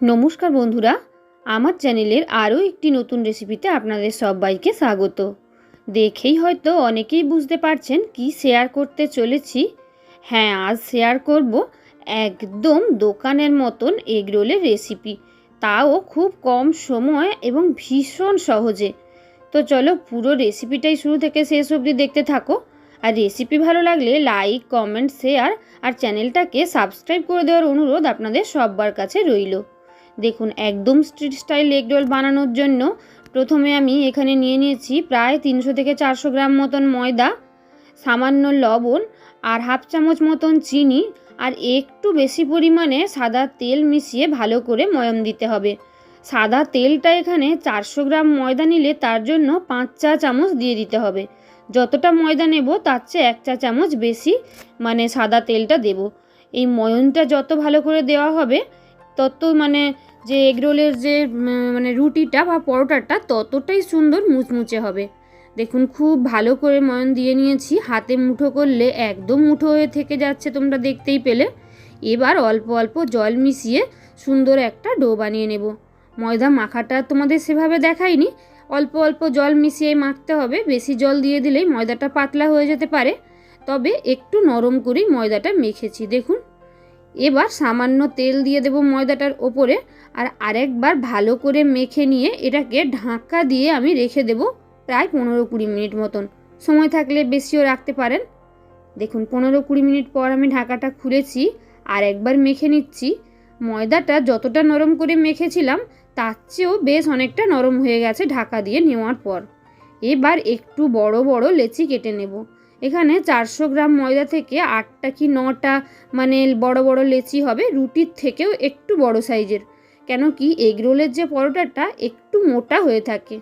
নমস্কার বন্ধুরা, আমার চ্যানেলের আরও একটি নতুন রেসিপিতে আপনাদের সবাইকে স্বাগত। দেখেই হয়তো অনেকেই বুঝতে পারছেন কি শেয়ার করতে চলেছি। হ্যাঁ আজ শেয়ার করব একদম দোকানের মতন এগরোলের রেসিপি। তাও খুব কম সময় এবং ভীষণ সহজে। তো চলো পুরো রেসিপিটাই শুরু থেকে শেষ অবধি দেখতে থাকো। আর রেসিপি ভালো লাগলে লাইক, কমেন্ট, শেয়ার আর চ্যানেলটাকে সাবস্ক্রাইব করে দেওয়ার অনুরোধ আপনাদের সবার কাছে রইল। দেখুন, একদম স্ট্রিট স্টাইল এগ রোল বানানোর জন্য প্রথমে আমি এখানে নিয়ে নিয়েছি প্রায় তিনশো থেকে চারশো গ্রাম মতন ময়দা, সামান্য লবণ আর হাফ চামচ মতন চিনি আর একটু বেশি পরিমাণে সাদা তেল মিশিয়ে ভালো করে ময়ম দিতে হবে। সাদা তেলটা এখানে চারশো গ্রাম ময়দা নিলে তার জন্য পাঁচ চা চামচ দিয়ে দিতে হবে। যতটা ময়দা নেব, তার চেয়ে এক চা চামচ বেশি মানে সাদা তেলটা দেব। এই ময়নটা যত ভালো করে দেওয়া হবে, তত মানে যে এগরোলের যে মানে রুটিটা বা পরোটাটা ততটাই সুন্দর মুচমুচে হবে। দেখুন, খুব ভালো করে ময়ন দিয়ে নিয়েছি। হাতে মুঠো করলে একদম মুঠো হয়ে থেকে যাচ্ছে, তোমরা দেখতেই পেলে। এবার অল্প অল্প জল মিশিয়ে সুন্দর একটা ডো বানিয়ে নেব। ময়দা মাখাটা তোমাদের সেভাবে দেখাইনি। অল্প অল্প জল মিশিয়ে মাখতে হবে। বেশি জল দিয়ে দিলেই ময়দাটা পাতলা হয়ে যেতে পারে। তবে একটু নরম করেই ময়দাটা মেখেছি। দেখুন এবার সামান্য তেল দিয়ে দেব ময়দাটার ওপরে আর আরেকবার ভালো করে মেখে নিয়ে এটাকে ঢাকা দিয়ে আমি রেখে দেব প্রায় পনেরো কুড়ি মিনিট মতন। সময় থাকলে বেশিও রাখতে পারেন। দেখুন, পনেরো কুড়ি মিনিট পর আমি ঢাকাটা খুলেছি আর একবার মেখে নিচ্ছি। ময়দাটা যতটা নরম করে মেখেছিলাম, তার চেয়েও বেশ অনেকটা নরম হয়ে গেছে ঢাকা দিয়ে নেওয়ার পর। এবার একটু বড় বড় লেচি কেটে নেব। এখানে চারশো গ্রাম ময়দা থেকে আটটা কি নটা মানে বড় বড় লেচি হবে, রুটির থেকেও একটু বড় সাইজের। কেন কি এগরোলের যে পরোটাটা একটু মোটা হয়ে থাকে।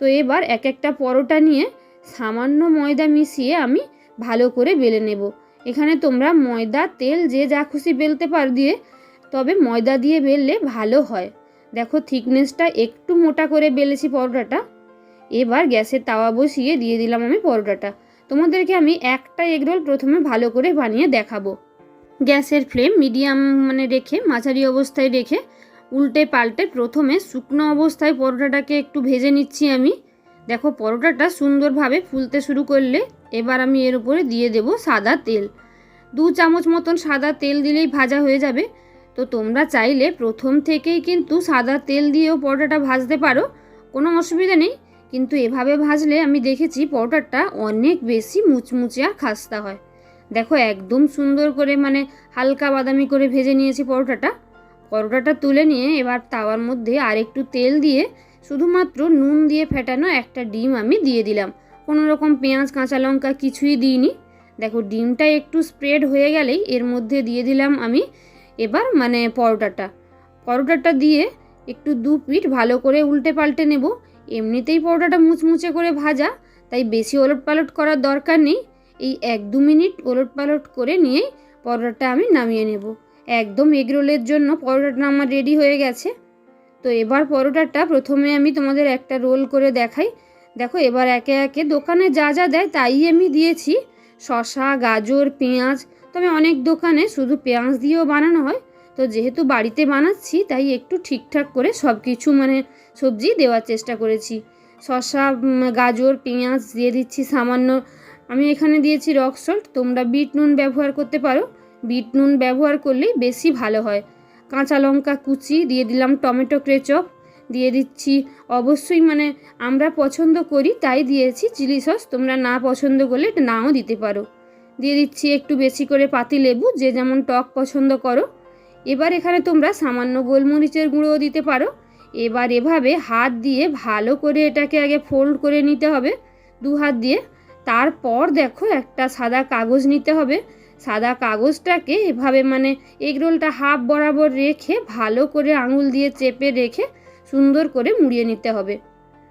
তো এবার এক একটা পরোটা নিয়ে সামান্য ময়দা মিশিয়ে আমি ভালো করে বেলে নেব। এখানে তোমরা ময়দা, তেল, যে যা খুশি বেলতে পার দিয়ে, তবে ময়দা দিয়ে বেললে ভালো হয়। দেখো থিকনেসটা একটু মোটা করে বেলেছি পরোটাটা। এবার গ্যাসের তাওয়া বসিয়ে দিয়ে দিলাম আমি পরোটাটা। তোমাদেরকে আমি একটা এগরোল প্রথমে ভালো করে বানিয়ে দেখাবো। গ্যাসের ফ্লেম মিডিয়াম মানে রেখে, মাঝারি অবস্থায় রেখে, উল্টে পাল্টে প্রথমে শুকনো অবস্থায় পরোটাটাকে একটু ভেজে নিচ্ছি আমি। দেখো, পরোটাটা সুন্দরভাবে ফুলতে শুরু করলে এবার আমি এর উপরে দিয়ে দেব সাদা তেল। দু চামচ মতন সাদা তেল দিলেই ভাজা হয়ে যাবে। তো তোমরা চাইলে প্রথম থেকেই কিন্তু সাদা তেল দিয়েও পরোটাটা ভাজতে পারো, কোনো অসুবিধা নেই। কিন্তু এভাবে ভাজলে আমি দেখেছি পরোটাটা অনেক বেশি মুচমুচে আর খাস্তা হয়। দেখো একদম সুন্দর করে মানে হালকা বাদামি করে ভেজে নিয়েছি পরোটাটা পরোটাটা তুলে নিয়ে এবার তাওয়ার মধ্যে আর একটু তেল দিয়ে শুধুমাত্র নুন দিয়ে ফেটানো একটা ডিম আমি দিয়ে দিলাম। কোনো রকম পেঁয়াজ, কাঁচা লঙ্কা কিছুই দিইনি। দেখো ডিমটা একটু স্প্রেড হয়ে গেলেই এর মধ্যে দিয়ে দিলাম আমি এবার মানে পরোটাটা পরোটাটা দিয়ে একটু দু পিঠ ভালো করে উল্টে পাল্টে নেব। এমনিতেই পরোটাটা মুচমুচে করে ভাজা, তাই বেশি ওলট পালট করার দরকার নেই। এই এক দু মিনিট ওলট পালট করে নিয়েই পরোটাটা আমি নামিয়ে নেব। একদম এগরোলের জন্য পরোটাটা আমার রেডি হয়ে গেছে। তো এবার পরোটাটা প্রথমে আমি তোমাদের একটা রোল করে দেখাই। দেখো, এবার একে একে দোকানে যা যা দেয় তাই আমি দিয়েছি। শশা গাজর, পেঁয়াজ, তবে অনেক দোকানে শুধু পেঁয়াজ দিয়েও বানানো হয়। তো যেহেতু বাড়িতে বানাচ্ছি, তাই একটু ঠিকঠাক করে সব কিছু মানে সবজি দেওয়ার চেষ্টা করেছি। শশা গাজর, পেঁয়াজ দিয়ে দিচ্ছি সামান্য। আমি এখানে দিয়েছি রক সল্ট তোমরা বিট নুন ব্যবহার করতে পারো। বিট নুন ব্যবহার করলেই বেশি ভালো হয়। কাঁচা লঙ্কা কুচি, দিয়ে দিলাম টমেটো ক্রেচপ দিয়ে দিচ্ছি অবশ্যই মানে আমরা পছন্দ করি, তাই দিয়েছি চিলি সস, তোমরা না পছন্দ করলে নাও দিতে পারো। দিয়ে দিচ্ছি একটু বেশি করে পাতি লেবু যে যেমন টক পছন্দ করো। এবার এখানে তোমরা সামান্য গোলমরিচের গুঁড়োও দিতে পারো। এবার এভাবে হাত দিয়ে ভালো করে এটাকে আগে ফোল্ড করে নিতে হবে দু হাত দিয়ে। তারপর দেখো একটা সাদা কাগজ নিতে হবে। সাদা কাগজটাকে এভাবে মানে এগরোলটা হাফ বরাবর রেখে ভালো করে আঙুল দিয়ে চেপে রেখে সুন্দর করে মুড়িয়ে নিতে হবে।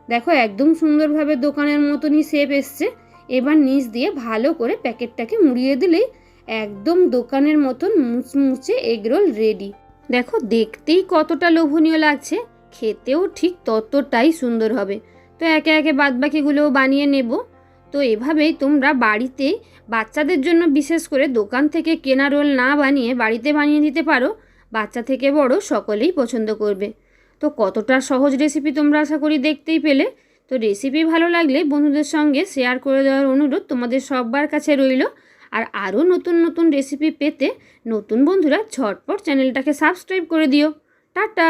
দেখো একদম সুন্দরভাবে দোকানের মতনই শেপ এসছে। এবার নিচ দিয়ে ভালো করে প্যাকেটটাকে মুড়িয়ে দিলেই একদম দোকানের মতন মুচমুচে এগরোল রেডি দেখো, দেখতেই কতটা লোভনীয় লাগছে। খেতেও ঠিক ততটাই সুন্দর হবে। তো একে একে বাদবাকিগুলোও বানিয়ে নেব। তো এভাবেই তোমরা বাড়িতে বাচ্চাদের জন্য বিশেষ করে দোকান থেকে কেনা রোল না বানিয়ে বাড়িতে বানিয়ে দিতে পারো। বাচ্চা থেকে বড় সকলেই পছন্দ করবে। তো কতটা সহজ রেসিপি তোমরা আশা করি দেখতেই পেলে। তো রেসিপি ভালো লাগলে বন্ধুদের সঙ্গে শেয়ার করে দেওয়ার অনুরোধ তোমাদের সবার কাছে রইল। আর আরও নতুন নতুন রেসিপি পেতে নতুন বন্ধুরা ঝটপট চ্যানেলটাকে সাবস্ক্রাইব করে দিও। টাটা!